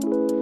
Thank you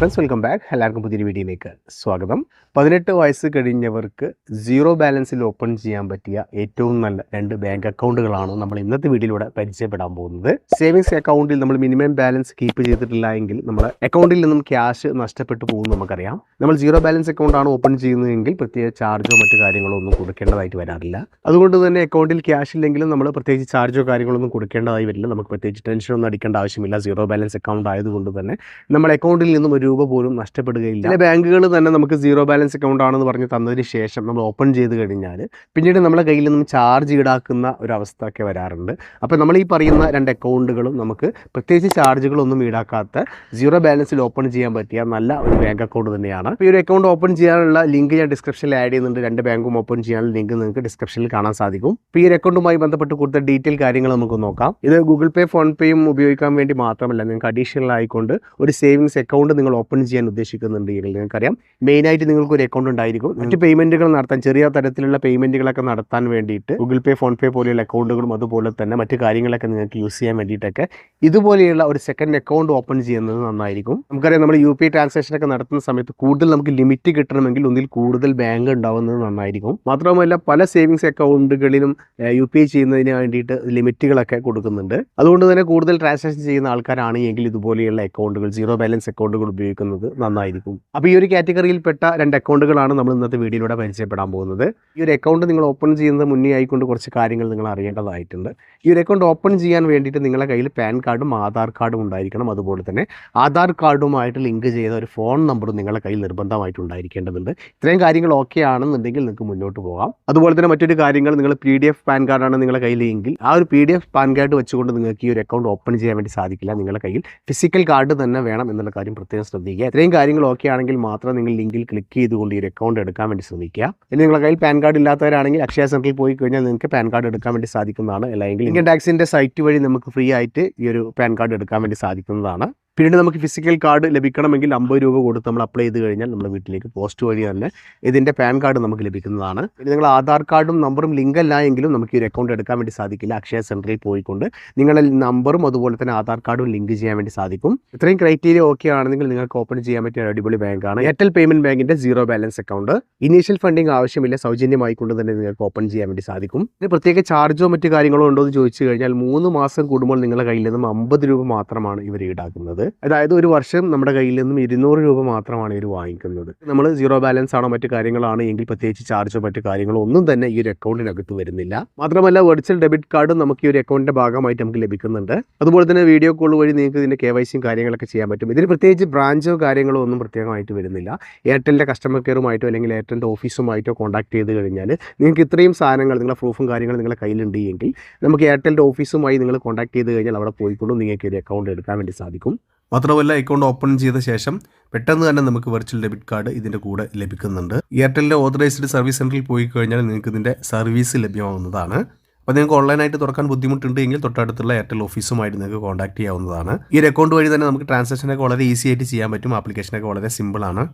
friends welcome back എല്ലാവർക്കും പുതിയൊരു വീഡിയോയിലേക്ക് സ്വാഗതം. പതിനെട്ട് വയസ്സ് കഴിഞ്ഞവർക്ക് സീറോ ബാലൻസിൽ ഓപ്പൺ ചെയ്യാൻ പറ്റിയ ഏറ്റവും നല്ല രണ്ട് ബാങ്ക് അക്കൗണ്ടുകളാണ് നമ്മൾ ഇന്നത്തെ വീഡിയോയിലൂടെ പരിചയപ്പെടാൻ പോകുന്നത്. സേവിങ്സ് അക്കൗണ്ടിൽ നമ്മൾ മിനിമം ബാലൻസ് കീപ്പ് ചെയ്തിട്ടില്ല എങ്കിൽ നമ്മുടെ അക്കൗണ്ടിൽ നിന്നും ക്യാഷ് നഷ്ടപ്പെട്ടു പോകും നമുക്കറിയാം. നമ്മൾ സീറോ ബാലൻസ് അക്കൗണ്ടാണ് ഓപ്പൺ ചെയ്യുന്നതെങ്കിൽ പ്രത്യേക ചാർജോ മറ്റു കാര്യങ്ങളോ ഒന്നും കൊടുക്കേണ്ടതായിട്ട് വരാറില്ല. അതുകൊണ്ട് തന്നെ അക്കൗണ്ടിൽ ക്യാഷ് ഇല്ലെങ്കിലും നമ്മൾ പ്രത്യേകിച്ച് ചാർജോ കാര്യങ്ങളൊന്നും കൊടുക്കേണ്ടതായി വരില്ല. നമുക്ക് പ്രത്യേകിച്ച് ടെൻഷനൊന്നും അടിക്കേണ്ട ആവശ്യമില്ല. സീറോ ബാലൻസ് അക്കൗണ്ട് ആയതുകൊണ്ട് തന്നെ നമ്മുടെ അക്കൗണ്ടിൽ നിന്നും ഒരു രൂപ പോലും നഷ്ടപ്പെടുകയില്ല. ചില ബാങ്കുകൾ തന്നെ നമുക്ക് സീറോ ബാലൻസ് അക്കൗണ്ട് ആണെന്ന് പറഞ്ഞ് തന്നതിന് ശേഷം നമ്മൾ ഓപ്പൺ ചെയ്ത് കഴിഞ്ഞാൽ പിന്നീട് നമ്മുടെ കയ്യിൽ നിന്നും ചാർജ് ഈടാക്കുന്ന ഒരു അവസ്ഥ ഒക്കെ വരാറുണ്ട്. അപ്പോൾ നമ്മൾ ഈ പറയുന്ന രണ്ട് അക്കൗണ്ടുകളും നമുക്ക് പ്രത്യേകിച്ച് ചാർജുകളൊന്നും ഈടാക്കാത്ത സീറോ ബാലൻസിൽ ഓപ്പൺ ചെയ്യാൻ പറ്റിയ നല്ല ഒരു ബാങ്ക് അക്കൗണ്ട് തന്നെയാണ്. ഈ ഒരു അക്കൗണ്ട് ഓപ്പൺ ചെയ്യാനുള്ള ലിങ്ക് ഞാൻ ഡിസ്ക്രിപ്ഷനിൽ ആഡ് ചെയ്യുന്നുണ്ട്. രണ്ട് ബാങ്കും ഓപ്പൺ ചെയ്യാനുള്ള ലിങ്ക് നിങ്ങൾക്ക് ഡിസ്ക്രിപ്ഷനിൽ കാണാൻ സാധിക്കും. ഈ ഒരു അക്കൗണ്ടുമായി ബന്ധപ്പെട്ട് കൂടുതൽ ഡീറ്റെയിൽ കാര്യങ്ങൾ നമുക്ക് നോക്കാം. ഇത് ഗൂഗിൾ പേ ഫോൺ പേയും ഉപയോഗിക്കാൻ വേണ്ടി മാത്രമല്ല നിങ്ങൾക്ക് അഡീഷണൽ ആയിക്കൊണ്ട് ഒരു സേവിങ്സ് അക്കൗണ്ട് നിങ്ങൾ ഓപ്പൺ ചെയ്യാൻ ഉദ്ദേശിക്കുന്നുണ്ടെങ്കിൽ നിങ്ങൾക്കറിയാം. മെയിനായിട്ട് നിങ്ങൾക്ക് ഒരു അക്കൗണ്ട് ഉണ്ടായിരിക്കും. മറ്റ് പേയ്മെന്റുകൾ നടത്താൻ ചെറിയ തരത്തിലുള്ള പേയ്മെന്റുകളൊക്കെ നടത്താൻ വേണ്ടിയിട്ട് ഗൂഗിൾ പേ ഫോൺ പേ പോലെയുള്ള അക്കൗണ്ടുകളും അതുപോലെ തന്നെ മറ്റു കാര്യങ്ങളൊക്കെ നിങ്ങൾക്ക് യൂസ് ചെയ്യാൻ വേണ്ടിയിട്ടൊക്കെ ഇതുപോലെയുള്ള ഒരു സെക്കൻഡ് അക്കൗണ്ട് ഓപ്പൺ ചെയ്യുന്നത് നന്നായിരിക്കും. നമുക്കറിയാം നമ്മൾ യു പി ട്രാൻസാക്ഷൻ ഒക്കെ നടത്തുന്ന സമയത്ത് കൂടുതൽ നമുക്ക് ലിമിറ്റ് കിട്ടണമെങ്കിൽ ഒന്നിൽ കൂടുതൽ ബാങ്ക് ഉണ്ടാവുന്നത് നന്നായിരിക്കും. മാത്രമല്ല പല സേവിങ്സ് അക്കൗണ്ടുകളിലും യു പി ഐ ചെയ്യുന്നതിന് വേണ്ടിയിട്ട് ലിമിറ്റുകളൊക്കെ കൊടുക്കുന്നുണ്ട്. അതുകൊണ്ട് തന്നെ കൂടുതൽ ട്രാൻസാക്ഷൻ ചെയ്യുന്ന ആൾക്കാരാണ് എങ്കിൽ ഇതുപോലെയുള്ള അക്കൗണ്ടുകൾ സീറോ ബാലൻസ് അക്കൗണ്ടുകൾ ഉപയോഗിക്കുന്നത് നന്നായിരിക്കും. അപ്പോൾ ഈ ഒരു കാറ്റഗറിയിൽപ്പെട്ട രണ്ട് അക്കൗണ്ടുകളാണ് നമ്മൾ ഇന്നത്തെ വീഡിയോയിലൂടെ പരിചയപ്പെടാൻ പോകുന്നത്. ഈ ഒരു അക്കൗണ്ട് നിങ്ങൾ ഓപ്പൺ ചെയ്യുന്നത് മുന്നേ ആയിക്കൊണ്ട് കുറച്ച് കാര്യങ്ങൾ നിങ്ങൾ അറിയേണ്ടതായിട്ടുണ്ട്. ഈ ഒരു അക്കൗണ്ട് ഓപ്പൺ ചെയ്യാൻ വേണ്ടിയിട്ട് നിങ്ങളുടെ കയ്യിൽ പാൻ കാർഡും ആധാർ കാർഡും ഉണ്ടായിരിക്കണം. അതുപോലെ തന്നെ ആധാർ കാർഡുമായിട്ട് ലിങ്ക് ചെയ്ത ഒരു ഫോൺ നമ്പറും നിങ്ങളുടെ കയ്യിൽ നിർബന്ധമായിട്ട് ഉണ്ടായിരിക്കേണ്ടതുണ്ട് ഇത്രയും കാര്യങ്ങൾ ഓക്കെ ആണെന്നുണ്ടെങ്കിൽ നിങ്ങൾക്ക് മുന്നോട്ട് പോകാം. അതുപോലെ തന്നെ മറ്റൊരു കാര്യങ്ങൾ നിങ്ങൾ പി ഡി എഫ് പാൻ കാർഡാണ് നിങ്ങളുടെ കയ്യിലെങ്കിൽ ആ ഒരു P D F PAN card വെച്ചുകൊണ്ട് നിങ്ങൾക്ക് ഈ ഒരു അക്കൗണ്ട് ഓപ്പൺ ചെയ്യാൻ വേണ്ടി സാധിക്കില്ല. നിങ്ങളുടെ കയ്യിൽ ഫിസിക്കൽ കാർഡ് തന്നെ വേണം എന്നുള്ള കാര്യം പ്രത്യേകം ഇത്രയും കാര്യങ്ങൾ ഓക്കെ ആണെങ്കിൽ മാത്രം നിങ്ങൾ ലിങ്കിൽ ക്ലിക്ക് ചെയ്തുകൊണ്ട് ഈ ഒരു അക്കൗണ്ട് എടുക്കാൻ വേണ്ടി ശ്രമിക്കുക ഇനി നിങ്ങളുടെ കയ്യിൽ പാൻ കാർഡ് ഇല്ലാത്തവരാണെങ്കിൽ അക്ഷയ സെന്ററിൽ പോയി കഴിഞ്ഞാൽ നിങ്ങൾക്ക് പാൻ കാർഡ് എടുക്കാൻ വേണ്ടി സാധിക്കുന്നതാണ്. അല്ലെങ്കിൽ ഇൻകം ടാക്സിന്റെ സൈറ്റ് വഴി നമുക്ക് ഫ്രീ ആയിട്ട് ഈ ഒരു പാൻ കാർഡ് എടുക്കാൻ വേണ്ടി സാധിക്കുന്നതാണ്. പിന്നീട് നമുക്ക് ഫിസിക്കൽ കാർഡ് ലഭിക്കണമെങ്കിൽ അമ്പത് രൂപ കൊടുത്ത് നമ്മൾ അപ്ലൈ ചെയ്ത് കഴിഞ്ഞാൽ നമ്മുടെ വീട്ടിലേക്ക് പോസ്റ്റ് വഴി തന്നെ ഇതിന്റെ പാൻ കാർഡ് നമുക്ക് ലഭിക്കുന്നതാണ്. നിങ്ങൾ ആധാർ കാർഡും നമ്പറും ലിങ്ക് അല്ല എങ്കിലും നമുക്ക് ഈ അക്കൗണ്ട് എടുക്കാൻ വേണ്ടി സാധിക്കില്ല. അക്ഷയ സെന്ററിൽ പോയിക്കൊണ്ട് നിങ്ങളുടെ നമ്പറും അതുപോലെ തന്നെ ആധാർ കാർഡും ലിങ്ക് ചെയ്യാൻ വേണ്ടി സാധിക്കും. ഇത്രയും ക്രൈറ്റീരിയ ഓക്കെ ആണെങ്കിൽ നിങ്ങൾക്ക് ഓപ്പൺ ചെയ്യാൻ പറ്റിയ അടിപൊളി ബാങ്കാണ് എയർടെൽ പേയ്മെന്റ് ബാങ്കിന്റെ zero balance account initial funding ആവശ്യമില്ല. സൗജന്യമായി കൊണ്ട് തന്നെ നിങ്ങൾക്ക് ഓപ്പൺ ചെയ്യാൻ വേണ്ടി സാധിക്കും. ഇതിന് പ്രത്യേക ചാർജോ മറ്റു കാര്യങ്ങളോ ഉണ്ടോ എന്ന് ചോദിച്ചു കഴിഞ്ഞാൽ മൂന്ന് മാസം കൂടുമ്പോൾ നിങ്ങളുടെ കയ്യിൽ നിന്നും അമ്പത് രൂപ മാത്രമാണ് ഇവർ ഈടാക്കുന്നത്. അതായത് ഒരു വർഷം നമ്മുടെ കയ്യിൽ നിന്നും ഇരുന്നൂറ് രൂപ മാത്രമാണ് ഇവർ വാങ്ങിക്കുന്നത്. നമ്മൾ സീറോ ബാലൻസ് ആണോ മറ്റു കാര്യങ്ങളാണ് എങ്കിൽ പ്രത്യേകിച്ച് ചാർജോ മറ്റു കാര്യങ്ങളോ ഒന്നും തന്നെ ഈ ഒരു അക്കൗണ്ടിനകത്ത് വരുന്നില്ല. മാത്രമല്ല വെർച്വൽ ഡെബിറ്റ് കാർഡും നമുക്ക് ഈ ഒരു അക്കൗണ്ടിന്റെ ഭാഗമായിട്ട് നമുക്ക് ലഭിക്കുന്നുണ്ട്. അതുപോലെ തന്നെ വീഡിയോ കോൾ വഴി നിങ്ങൾക്ക് ഇതിന്റെ കെ വൈ സിയും കാര്യങ്ങളൊക്കെ ചെയ്യാൻ പറ്റും. ഇതിന് പ്രത്യേകിച്ച് ബ്രാഞ്ചോ കാര്യങ്ങളോ ഒന്നും പ്രത്യേകമായിട്ട് വരുന്നില്ല. എയർടെലിന്റെ കസ്റ്റമർ കെയറുമായിട്ടോ അല്ലെങ്കിൽ എയർടെലിന്റെ ഓഫീസുമായിട്ടോ കോൺടാക്ട് ചെയ്ത് കഴിഞ്ഞാൽ നിങ്ങൾക്ക് ഇത്രയും സാധനങ്ങൾ നിങ്ങളുടെ പ്രൂഫും കാര്യങ്ങളും നിങ്ങളുടെ കയ്യിലുണ്ട് എങ്കിൽ നമുക്ക് എയർടെലിന്റെ ഓഫീസുമായി നിങ്ങൾ കോൺടാക്ട് ചെയ്ത് കഴിഞ്ഞാൽ അവിടെ പോയിക്കൊണ്ടും നിങ്ങൾക്ക് ഒരു അക്കൗണ്ട് എടുക്കാൻ വേണ്ടി സാധിക്കും. മാത്രമല്ല അക്കൗണ്ട് ഓപ്പൺ ചെയ്ത ശേഷം പെട്ടെന്ന് തന്നെ നമുക്ക് വെർച്വൽ ഡെബിറ്റ് കാർഡ് ഇതിന്റെ കൂടെ ലഭിക്കുന്നുണ്ട്. എയർടെലിന്റെ ഓതറൈസ്ഡ് സർവീസ് സെന്ററിൽ പോയി കഴിഞ്ഞാൽ നിങ്ങൾക്ക് ഇതിന്റെ സർവീസ് ലഭ്യമാവുന്നതാണ്. അപ്പോൾ നിങ്ങൾക്ക് ഓൺലൈനായിട്ട് തുറക്കാൻ ബുദ്ധിമുട്ടുണ്ട് എങ്കിൽ തൊട്ടടുത്തുള്ള എയർടെൽ ഓഫീസുമായിട്ട് നിങ്ങൾക്ക് കോൺടാക്ട് ചെയ്യാവുന്നതാണ്. ഈ അക്കൗണ്ട് വഴി തന്നെ നമുക്ക് ട്രാൻസാക്ഷനൊക്കെ വളരെ ഈസി ആയിട്ട് ചെയ്യാൻ പറ്റും. ആപ്ലിക്കേഷനൊക്കെ വളരെ സിമ്പിളാണ്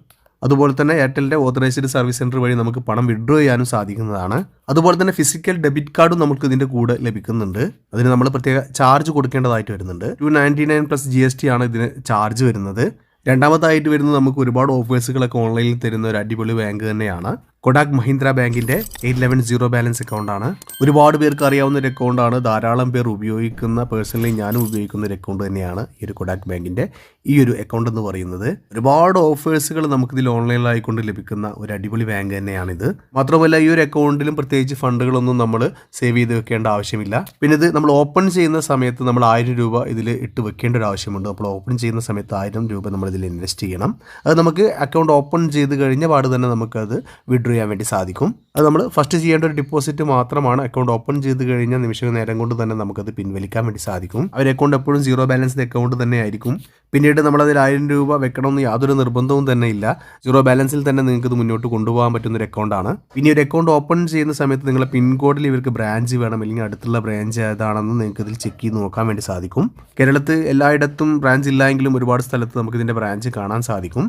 അതുപോലെ തന്നെ എയർടെലിന്റെ ഓതറൈസ്ഡ് സർവീസ് സെന്റർ വഴി നമുക്ക് പണം വിഡ്രോ ചെയ്യാനും സാധിക്കുന്നതാണ്. അതുപോലെ തന്നെ ഫിസിക്കൽ ഡെബിറ്റ് കാർഡും നമുക്ക് ഇതിന്റെ കൂടെ ലഭിക്കുന്നുണ്ട്. അതിന് നമ്മൾ പ്രത്യേക ചാർജ് കൊടുക്കേണ്ടതായിട്ട് വരുന്നുണ്ട്. Two ninety nine plus G S T ആണ് ഇതിന് ചാർജ് വരുന്നത്. രണ്ടാമതായിട്ട് വരുന്നത് നമുക്ക് ഒരുപാട് ഓഫേഴ്സുകളൊക്കെ ഓൺലൈനിൽ തരുന്ന ഒരു അടിപൊളി ബാങ്ക് തന്നെയാണ്. കൊടാക് മഹീന്ദ്ര ബാങ്കിന്റെ എയ്റ്റ് ലെവൻ സീറോ ബാലൻസ് അക്കൗണ്ടാണ്. ഒരുപാട് പേർക്ക് അറിയാവുന്ന ഒരു അക്കൗണ്ടാണ്. ധാരാളം പേർ ഉപയോഗിക്കുന്ന പേഴ്സണലി ഞാനും ഉപയോഗിക്കുന്ന ഒരു അക്കൗണ്ട് തന്നെയാണ് ഈ ഒരു കൊടാക് ബാങ്കിന്റെ ഈ ഒരു അക്കൗണ്ട് എന്ന് പറയുന്നത്. ഒരുപാട് ഓഫേഴ്സുകൾ നമുക്കിതിൽ ഓൺലൈനിലായിക്കൊണ്ട് ലഭിക്കുന്ന ഒരു അടിപൊളി ബാങ്ക് തന്നെയാണിത്. മാത്രമല്ല ഈ ഒരു അക്കൗണ്ടിലും പ്രത്യേകിച്ച് ഫണ്ടുകളൊന്നും നമ്മൾ സേവ് ചെയ്ത് വെക്കേണ്ട ആവശ്യമില്ല. പിന്നെ ഇത് നമ്മൾ ഓപ്പൺ ചെയ്യുന്ന സമയത്ത് നമ്മൾ ആയിരം രൂപ ഇതിൽ ഇട്ട് വെക്കേണ്ട ഒരു ആവശ്യമുണ്ട്. അപ്പോൾ ഓപ്പൺ ചെയ്യുന്ന സമയത്ത് ആയിരം രൂപ നമ്മൾ ഇതിൽ ഇൻവെസ്റ്റ് ചെയ്യണം. അത് നമുക്ക് അക്കൗണ്ട് ഓപ്പൺ ചെയ്ത് കഴിഞ്ഞ പാട് തന്നെ നമുക്കത് വിഡ്രോ ചെയ്യാൻ വേണ്ടി സാധിക്കും. അത് നമ്മൾ ഫസ്റ്റ് ചെയ്യേണ്ട ഒരു ഡിപ്പോസിറ്റ് മാത്രമാണ് അക്കൗണ്ട് ഓപ്പൺ ചെയ്ത് കഴിഞ്ഞാൽ നിമിഷ നേരം കൊണ്ട് തന്നെ നമുക്കത് പിൻവലിക്കാൻ വേണ്ടി സാധിക്കും. അവർ അക്കൗണ്ട് എപ്പോഴും സീറോ ബാലൻസ് അക്കൗണ്ട് തന്നെ ആയിരിക്കും. പിന്നീട് നമ്മളതിൽ ആയിരം രൂപ വെക്കണമെന്ന് യാതൊരു നിർബന്ധവും തന്നെ ഇല്ല. സീറോ ബാലൻസിൽ തന്നെ നിങ്ങൾക്ക് ഇത് മുന്നോട്ട് കൊണ്ടുപോകാൻ പറ്റുന്ന ഒരു അക്കൗണ്ടാണ് പിന്നെ ഒരു അക്കൗണ്ട് ഓപ്പൺ ചെയ്യുന്ന സമയത്ത് നിങ്ങളെ പിൻകോഡിൽ ഇവർക്ക് ബ്രാഞ്ച് വേണം അല്ലെങ്കിൽ അടുത്തുള്ള ബ്രാഞ്ച് ഏതാണെന്ന് നിങ്ങൾക്ക് ഇതിൽ ചെക്ക് ചെയ്ത് നോക്കാൻ വേണ്ടി സാധിക്കും. കേരളത്തിൽ എല്ലായിടത്തും ബ്രാഞ്ച് ഇല്ലായെങ്കിലും ഒരുപാട് സ്ഥലത്ത് നമുക്ക് ഇതിന്റെ ബ്രാഞ്ച് കാണാൻ സാധിക്കും.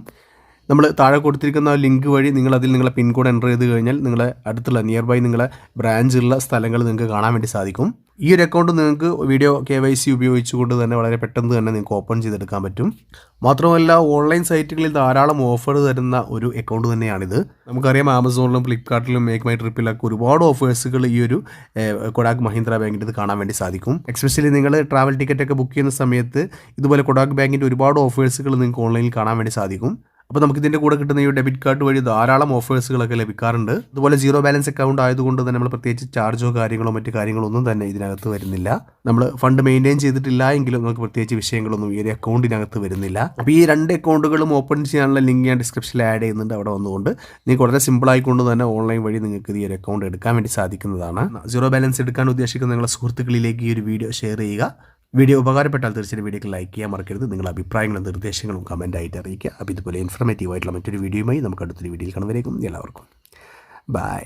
നമ്മൾ താഴെ കൊടുത്തിരിക്കുന്ന ലിങ്ക് വഴി നിങ്ങൾ അതിൽ നിങ്ങളെ പിൻകോഡ് എന്റർ ചെയ്ത് കഴിഞ്ഞാൽ നിങ്ങളെ അടുത്തുള്ള നിയർ ബൈ നിങ്ങളെ ബ്രാഞ്ചുള്ള സ്ഥലങ്ങൾ നിങ്ങൾക്ക് കാണാൻ വേണ്ടി സാധിക്കും. ഈ ഒരു അക്കൗണ്ട് നിങ്ങൾക്ക് വീഡിയോ കെ വൈ സി ഉപയോഗിച്ചുകൊണ്ട് തന്നെ വളരെ പെട്ടെന്ന് തന്നെ നിങ്ങൾക്ക് ഓപ്പൺ ചെയ്തെടുക്കാൻ പറ്റും. മാത്രമല്ല ഓൺലൈൻ സൈറ്റുകളിൽ ധാരാളം ഓഫർ തരുന്ന ഒരു അക്കൗണ്ട് തന്നെയാണിത്. നമുക്കറിയാം ആമസോണിലും ഫ്ലിപ്കാർട്ടിലും മേക്ക് മൈ ട്രിപ്പിലൊക്കെ ഒരുപാട് ഓഫേഴ്സുകൾ ഈ ഒരു കൊടാക് മഹീന്ദ്ര ബാങ്കിന്റെ ഇത് കാണാൻ വേണ്ടി സാധിക്കും. എക്സ്പെഷ്യലി നിങ്ങൾ ട്രാവൽ ടിക്കറ്റൊക്കെ ബുക്ക് ചെയ്യുന്ന സമയത്ത് ഇതുപോലെ കൊടാക് ബാങ്കിന്റെ ഒരുപാട് ഓഫേഴ്സുകൾ നിങ്ങൾക്ക് ഓൺലൈനിൽ കാണാൻ വേണ്ടി സാധിക്കും. അപ്പോൾ നമുക്ക് ഇതിന്റെ കൂടെ കിട്ടുന്ന ഈ ഡെബിറ്റ് കാർഡ് വഴി ധാരാളം ഓഫേഴ്സുകളൊക്കെ ലഭിക്കാറുണ്ട്. അതുപോലെ സീറോ ബാലൻസ് അക്കൗണ്ട് ആയതുകൊണ്ട് തന്നെ നമ്മൾ പ്രത്യേകിച്ച് ചാർജോ കാര്യങ്ങളോ മറ്റു കാര്യങ്ങളോ ഒന്നും തന്നെ ഇതിനകത്ത് വരുന്നില്ല. നമ്മൾ ഫണ്ട് മെയിന്റെയിൻ ചെയ്തിട്ടില്ല എങ്കിലും നമുക്ക് പ്രത്യേകിച്ച് വിഷയങ്ങളൊന്നും ഈ ഒരു അക്കൗണ്ടിനകത്ത് വരുന്നില്ല. അപ്പോൾ ഈ രണ്ട് അക്കൗണ്ടുകളും ഓപ്പൺ ചെയ്യാനുള്ള ലിങ്ക് ഞാൻ ഡിസ്ക്രിപ്ഷനിൽ ആഡ് ചെയ്യുന്നുണ്ട് അവിടെ വന്നുകൊണ്ട്. നിങ്ങൾക്ക് വളരെ സിമ്പിൾ ആയിക്കൊണ്ട് തന്നെ ഓൺലൈൻ വഴി നിങ്ങൾക്ക് ഈ ഒരു അക്കൗണ്ട് എടുക്കാൻ വേണ്ടി സാധിക്കുന്നതാണ്. സീറോ ബാലൻസ് എടുക്കാൻ ഉദ്ദേശിക്കുന്ന നിങ്ങളുടെ സുഹൃത്തുക്കളിലേക്ക് ഈ ഒരു വീഡിയോ ഷെയർ ചെയ്യുക. വീഡിയോ ഉപകാരപ്പെട്ടാൽ തീർച്ചയായും വീഡിയോക്ക് ലൈക്ക് ചെയ്യാൻ മറക്കരുത്. നിങ്ങളുടെ അഭിപ്രായങ്ങളും നിർദ്ദേശങ്ങളും കമന്റായിട്ട് അറിയിക്കുക. അപ്പോൾ ഇതുപോലെ ഇൻഫർമേറ്റീവ് ആയിട്ടുള്ള മറ്റൊരു വീഡിയോയുമായി നമുക്ക് അടുത്തൊരു വീഡിയോയിൽ കാണുന്നവരേക്കും എല്ലാവർക്കും. ബൈ